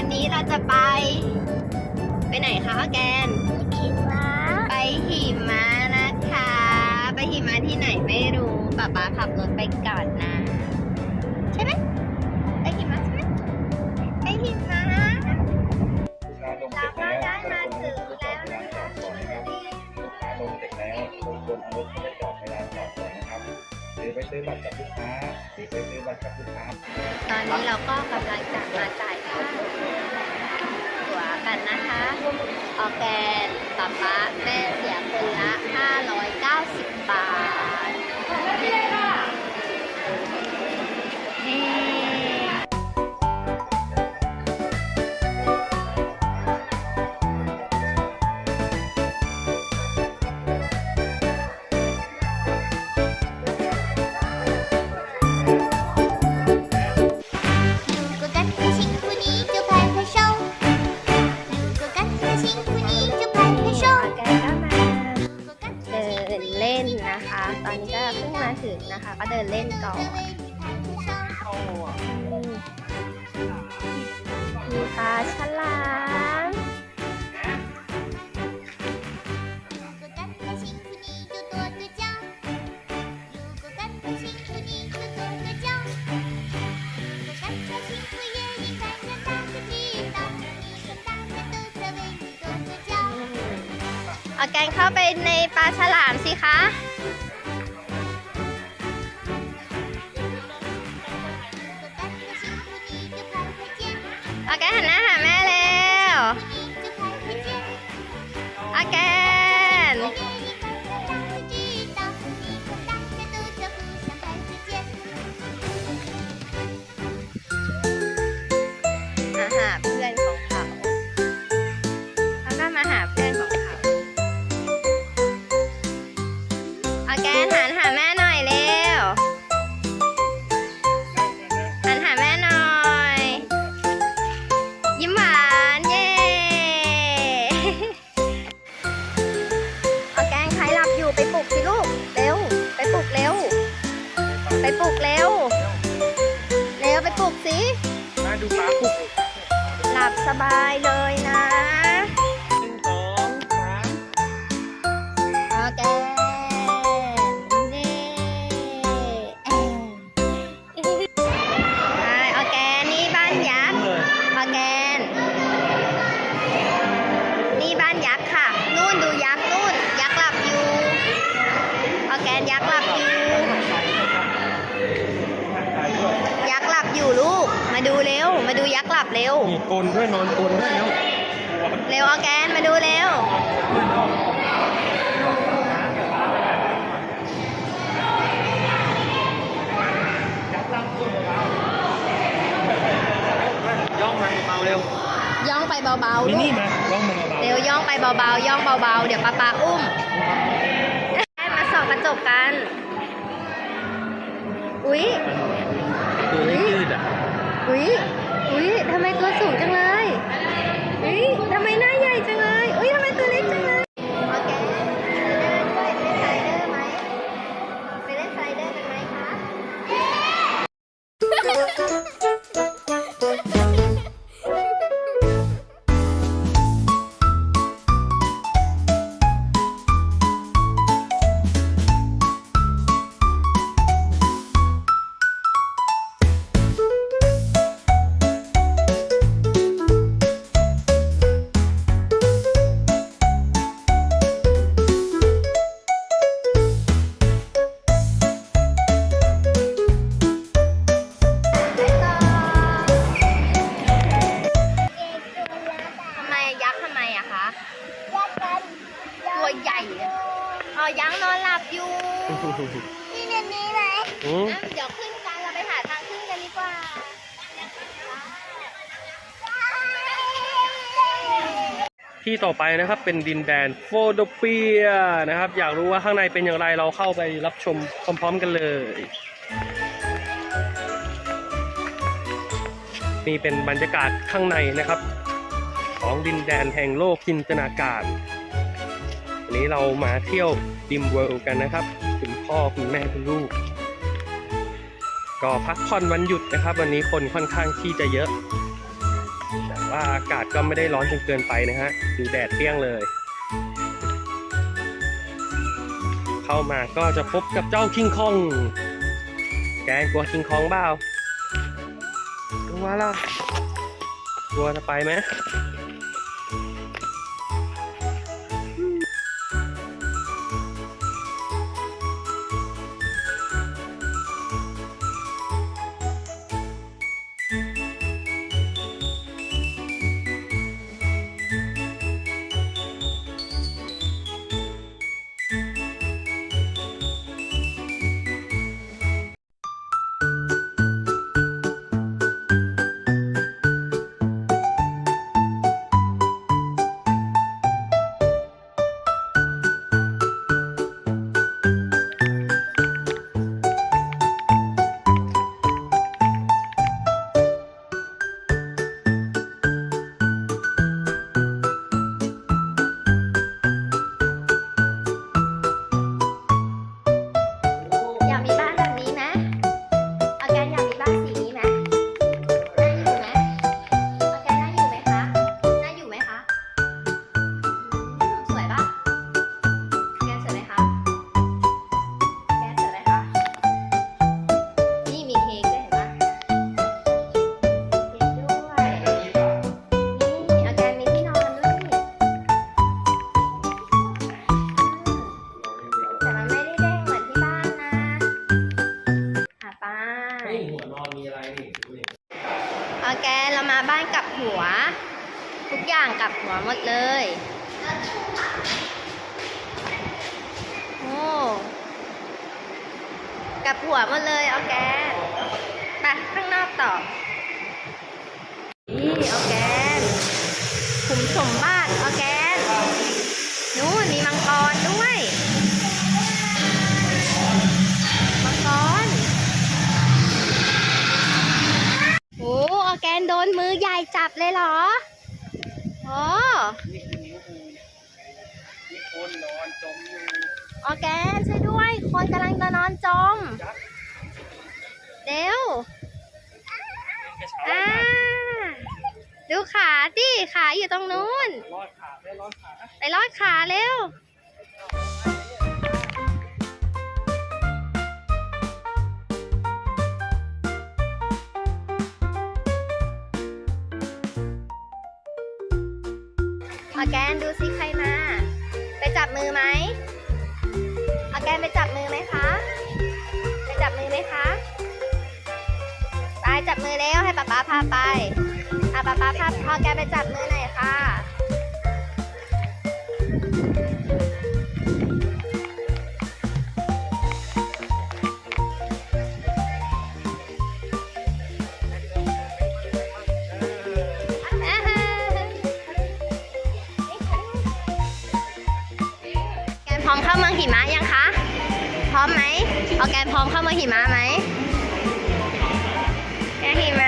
วันนี้เราจะไป ไปไหนคะแกนคิดว่าไปหิมะนะคะ ไปหิมะที่ไหนไม่รู้ป๊าป๊าขับรถไปก่อนนะ ใช่ไหมไปหิมะใช่ไหมไปหิมะลูกค้าลงเสร็จแล้วเราก็ได้มาถึงแล้วนะคะลูกค้าลงเสร็จแล้วรบกวนเอารถเข้าไปจอดในลานจอดก่อนนะครับหรือไปซื้อบัตรกับลูกค้าหรือไปซื้อบัตรกับลูกค้า ตอนนี้เราก็กำลังจะ ออแกนป๊าป๊าแม่เสียคนละ 590 บาท นะคะ ก็เดินเล่นก่อนมีปลาฉลามเอาแกงเข้าไปในปลาฉลามสิคะ สิ มาดูปลาปุกหลับสบายเลยนะหนึ่งสองสามโอเค มาดูเร็ว มาดูยักษ์หลับเร็ว มีกลด้วยนอนกลด้วยแล้วเร็วออร์แกนมาดูเร็ว ย่องมาเบาเร็วย่องไปเบาๆมิลูนี่กมาย่องมาเบาเร็วย่องไปเบาๆย่องเบาๆเดี๋ยวป้าปาอุ้มให้มาส่องกระจกกัน อุ๊ยตัวยืดอะ อุ๊ ที่ต่อไปนะครับเป็นดินแดนโฟโดเปียนะครับ อยากรู้ว่าข้างในเป็นอย่างไรเราเข้าไปรับชมพร้อมๆกันเลยนี่เป็นบรรยากาศข้างในนะครับ ของดินแดนแห่งโลกจินตนาการวันนี้เรามาเที่ยวดิมเวิลด์กันนะครับคุณพ่อคุณแม่คุณลูก ก็พักผ่อนวันหยุดนะครับ วันนี้คนค่อนข้างที่จะเยอะ ว่าอากาศก็ไม่ได้ร้อนจนเกินไปนะฮะดูแดดเปรี้ยงเลย เข้ามาก็จะพบกับเจ้าคิงคอง แกกลัวคิงคองเปล่ากลัวล่ะกลัวจะไปไหม แกช่วยด้วย คนกำลังจะนอนจมเร็วอ่าดูขาดิขาอยู่ตรงนู้น รอดขาได้รอดขาไปรอดขาเร็วออแกนดูสิใครมา ไปจับมือไหม กนไปจับมือไหมคะ ไปจับมือไหมคะไปจับมือเร็วให้ป๊าป๊าพาไป อะป๊าป๊าพาพอแกนไปจับมือหน่อยค่ะ หิมะไหมแกนหิมะ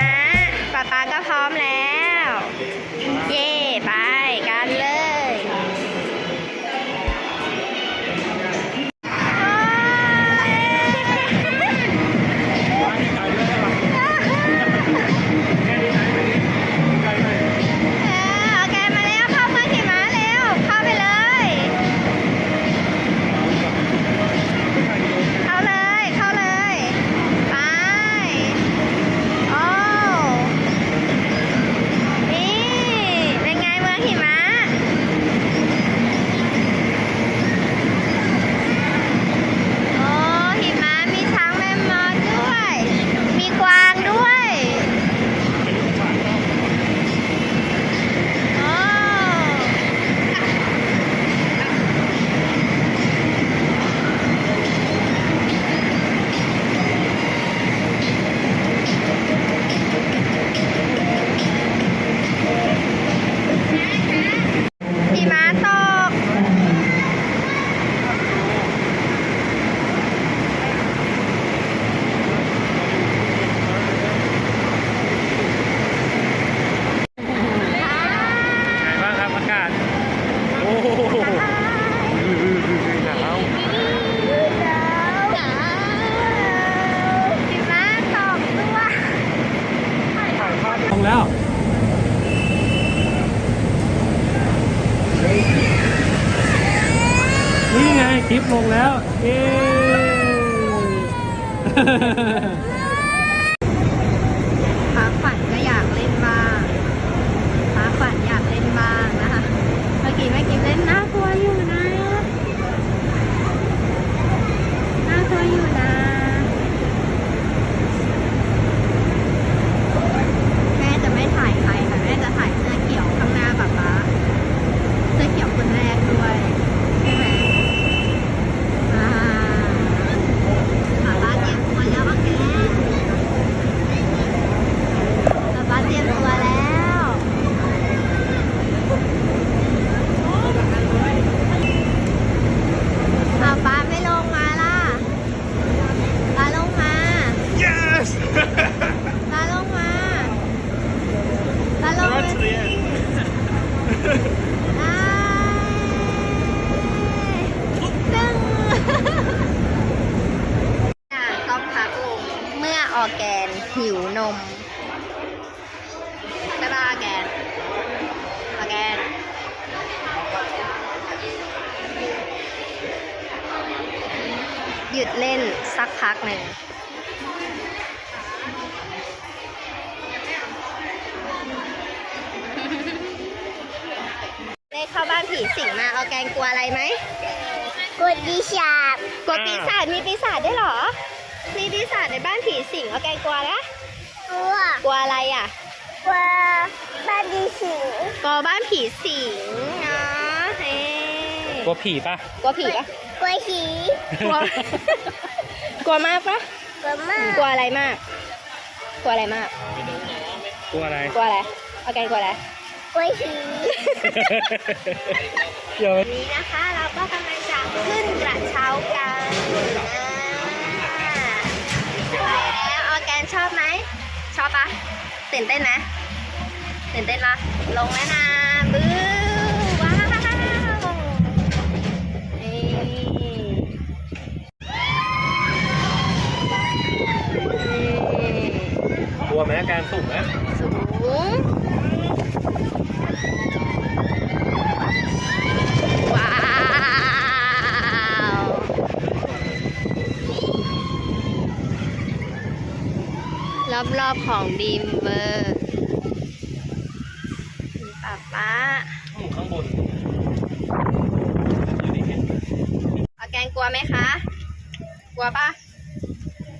แล้ว เย้ ฟ้าฝันก็อยากเล่นบ้างฟ้าฝันอยากเล่นบ้างนะคะ เมื่อกี้แม่กิมเล่นน่ากลัวอยู่นะ น่ากลัวอยู่นะ แม่จะไม่ถ่ายใครแต่แม่จะถ่ายเสื้อเขียวข้างหน้าป๊าป๊าเสื้อเขียวคนแรกด้วยใช่ไหมอ่าป๊าป๊าเตรียมตัวแล้วโอเคป๊าป๊าเตรียมตัวแล้วเอาป๊าไม่ลงมาล่ะป๊าลงมา yes ปลาลงมาปลาลงมาสิอ้ายตึ้งอะต้องพักลงเมื่อออร์แกนหิวนมใช่ป่ะออร์แกนออร์แกน หยุดเล่น สักพักหนึ่งได้เข้าบ้านผีสิงมาเอาแกงกลัวอะไรไหมกดดิชาบกลัวปีศาจมีปีศาจด้วยเหรอ มีปีศาจในบ้านผีสิงเอาแกงกลัวนะตัวกลัวอะไรอะกว่าบ้านดิสิงกลัวบ้านผีสิงเนาะเฮ้กลัวผีปะกลัวผีปะ กว่าหีกลัว กลัวมากปะกว่ามากลัวอะไรมาก กลัวอะไรมาก กลัวอะไร กลัวอะไรเอาแกงกลัวอะไรกว่าหีเดี๋ยววันนี้นะคะ เราก็กำลังจะขึ้นกระเช้ากันนะไปแล้วออร์แกนชอบไหม ชอบปะตื่นเต้นไหมตื่นเต้นปะลงแล้วนะบื้อ กลัวไหมอาการสูงไหมสูงว้าวรอบๆของดีมเบอร์มีป้าป้าอืมข้างบนอยู่ในเห็นออร์แกนกลัวไหมคะ กลัวปะ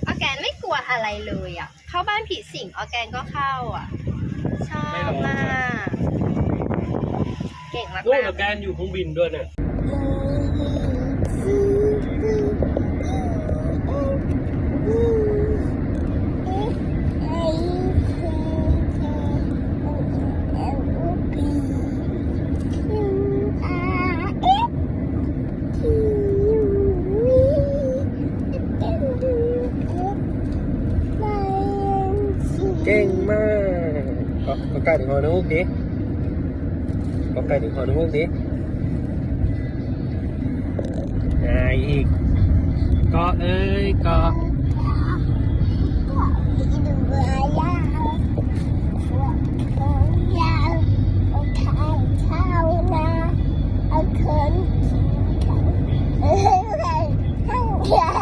ออร์แกนไม่ก ลัวอะไรเลยอะ เข้าบ้านผีสิงออร์แกนก็เข้าอะ ชอบมาก เก่งมากนู่นๆอาการอยู่เครื่องบินด้วยเนี่ย เก่งมากก็ใกล้ถึงหอนุกนี้ก็ใกล้ถึงหอนุกนี้นายอีกก็เอ้ยก็เขินเขินเขินเขิน